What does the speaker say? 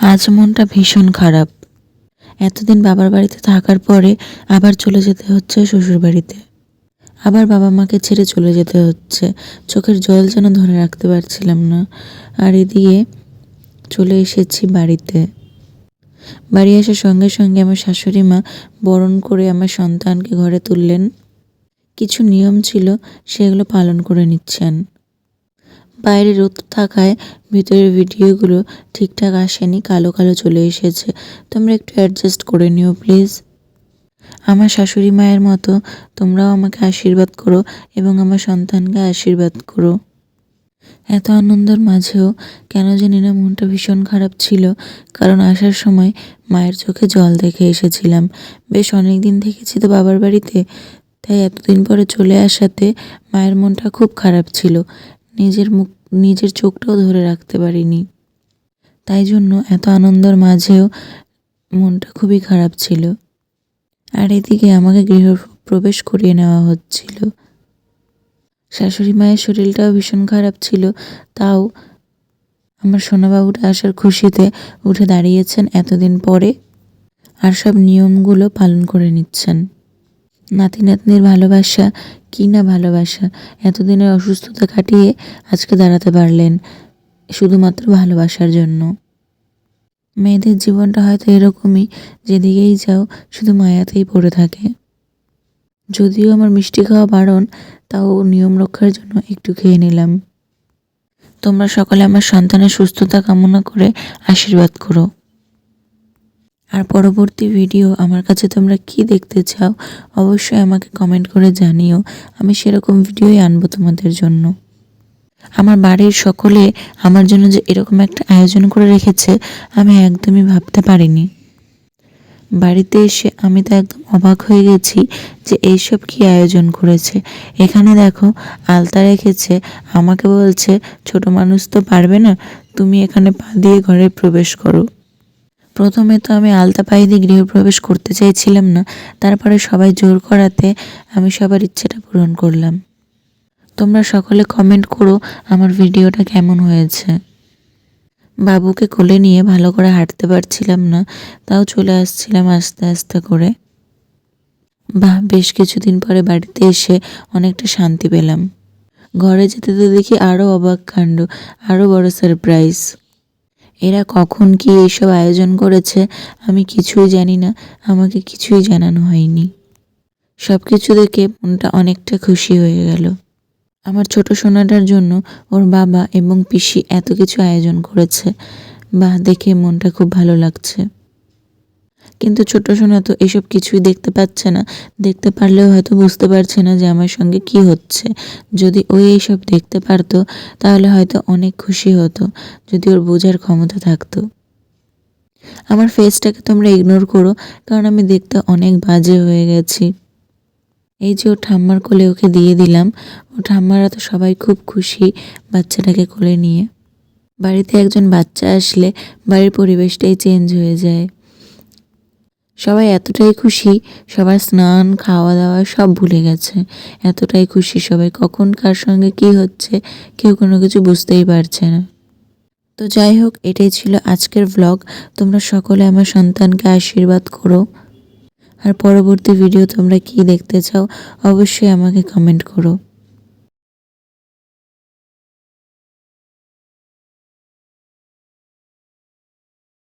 আজ মনটা ভীষণ খারাপ। এতদিন বাবার বাড়িতে থাকার পরে আবার চলে যেতে হচ্ছে শ্বশুর বাড়িতে। আবার বাবা মাকে ছেড়ে চলে যেতে হচ্ছে। চোখের জল যেন ধরে রাখতে পারছিলাম না। আর এদিকে চলে এসেছি বাড়িতে। বাড়ি আসার সঙ্গে সঙ্গে আমার শাশুড়ি মা বরণ করে আমার সন্তানকে ঘরে তুললেন। কিছু নিয়ম ছিল, সেগুলো পালন করে নিচ্ছেন। বাইরে রোদ থাকায় ভিতরের ভিডিওগুলো ঠিকঠাক আসেনি, কালো কালো চলে এসেছে। তোমরা একটু অ্যাডজাস্ট করে নিও প্লিজ আমার শাশুড়ি মায়ের মতো, তোমরাও আমাকে আশীর্বাদ করো এবং আমার সন্তানকে আশীর্বাদ করো। এত আনন্দের মাঝেও কেন জানি না মনটা ভীষণ খারাপ ছিল, কারণ আসার সময় মায়ের চোখে জল দেখে এসেছিলাম। বেশ অনেক দিন থেকেছি তো বাবার বাড়িতে, তাই এতদিন পরে চলে আসাতে মায়ের মনটা খুব খারাপ ছিল। নিজের মুখ নিজের চোখটাও ধরে রাখতে পারিনি। তাই জন্য এত আনন্দের মাঝেও মনটা খুবই খারাপ ছিল। আর এদিকে আমাকে গৃহ প্রবেশ করিয়ে নেওয়া হচ্ছিল। শাশুড়ি মায়ের শরীরটাও ভীষণ খারাপ ছিল, তাও আমার সোনাবাবুটা আসার খুশিতে উঠে দাঁড়িয়েছেন এতদিন পরে, আর সব নিয়মগুলো পালন করে নিচ্ছেন। নাতি নাতনির ভালোবাসা, কী না ভালোবাসা? এতদিনের অসুস্থতা কাটিয়ে আজকে দাঁড়াতে পারলেন শুধুমাত্র ভালোবাসার জন্য। মেয়েদের জীবনটা হয়তো এরকমই, যেদিকেই যাও শুধু মায়াতেই পড়ে থাকে। যদিও আমার মিষ্টি খাওয়া বারণ, তাও নিয়ম রক্ষার জন্য একটু খেয়ে নিলাম। তোমরা সকলে আমার সন্তানের সুস্থতা কামনা করে আশীর্বাদ করো। আর পরবর্তী ভিডিও আমার কাছে তোমরা কি দেখতে চাও, অবশ্যই আমাকে কমেন্ট করে জানিও। আমি সেরকম ভিডিওই আনব তোমাদের জন্য। আমার বাড়ির সকলে আমার জন্য যে এরকম একটা আয়োজন করে রেখেছে, আমি একদমই ভাবতে পারিনি। বাড়িতে এসে আমি তো একদম অবাক হয়ে গেছি যে এইসব কি আয়োজন করেছে। এখানে দেখো, আলতা রেখেছে, আমাকে বলছে, ছোট মানুষ তো পারবে না, তুমি এখানে পা দিয়ে ঘরে প্রবেশ করো। প্রথমে তো আমি আলতা পায়ে গৃহপ্রবেশ করতে চাইছিলাম না, তারপরে সবাই জোর করাতে আমি সবার ইচ্ছেটা পূরণ করলাম। তোমরা সকলে কমেন্ট করো আমার ভিডিওটা কেমন হয়েছে। বাবুকে কোলে নিয়ে ভালো করে হাঁটতে পারছিলাম না, তাও চলে আসছিলাম আস্তে আস্তে করে। বাহ, বেশ কিছুদিন পরে বাড়িতে এসে অনেকটা শান্তি পেলাম। ঘরে যেতে তো দেখি আরও অবাক কাণ্ড আরও বড় সারপ্রাইজ এরা কখন কি এইসব আয়োজন করেছে আমি কিছুই জানি না, আমাকে কিছুই জানানো হয়নি। সব কিছু দেখে মনটা অনেকটা খুশি হয়ে গেল। আমার ছোট সোনাটার জন্য ওর বাবা এবং পিসি এত কিছু আয়োজন করেছে, বা দেখে মনটা খুব ভালো লাগছে। কিন্তু ছোট সোনা তো এসব কিছুই দেখতে পাচ্ছে না। দেখতে পারলেও হয়তো বুঝতে পারছে না যে আমার সঙ্গে কি হচ্ছে। যদি ওই এইসব দেখতে পারতো, তাহলে হয়তো অনেক খুশি হতো, যদি ওর বোঝার ক্ষমতা থাকতো। আমার ফেসটাকে তোমরা ইগনোর করো, কারণ আমি দেখতে অনেক বাজে হয়ে গেছি। এই যে ও ঠাম্মার কোলে ওকে দিয়ে দিলাম, ও ঠাম্মারা তো সবাই খুব খুশি বাচ্চাটাকে কোলে নিয়ে। বাড়িতে একজন বাচ্চা আসলে বাড়ির পরিবেশটাই চেঞ্জ হয়ে যায়। সবাই এতটাই খুশি, সবার স্নান খাওয়া দাওয়া সব ভুলে গেছে। এতটাই খুশি সবাই, কখন কার সঙ্গে কি হচ্ছে কেউ কোনো কিছু বুঝতেই পারছে না। তো যাই হোক, এটাই ছিল আজকের ভ্লগ তোমরা সকলে আমার সন্তানকে আশীর্বাদ করো। আর পরবর্তী ভিডিও তোমরা কি দেখতে চাও, অবশ্যই আমাকে কমেন্ট করো।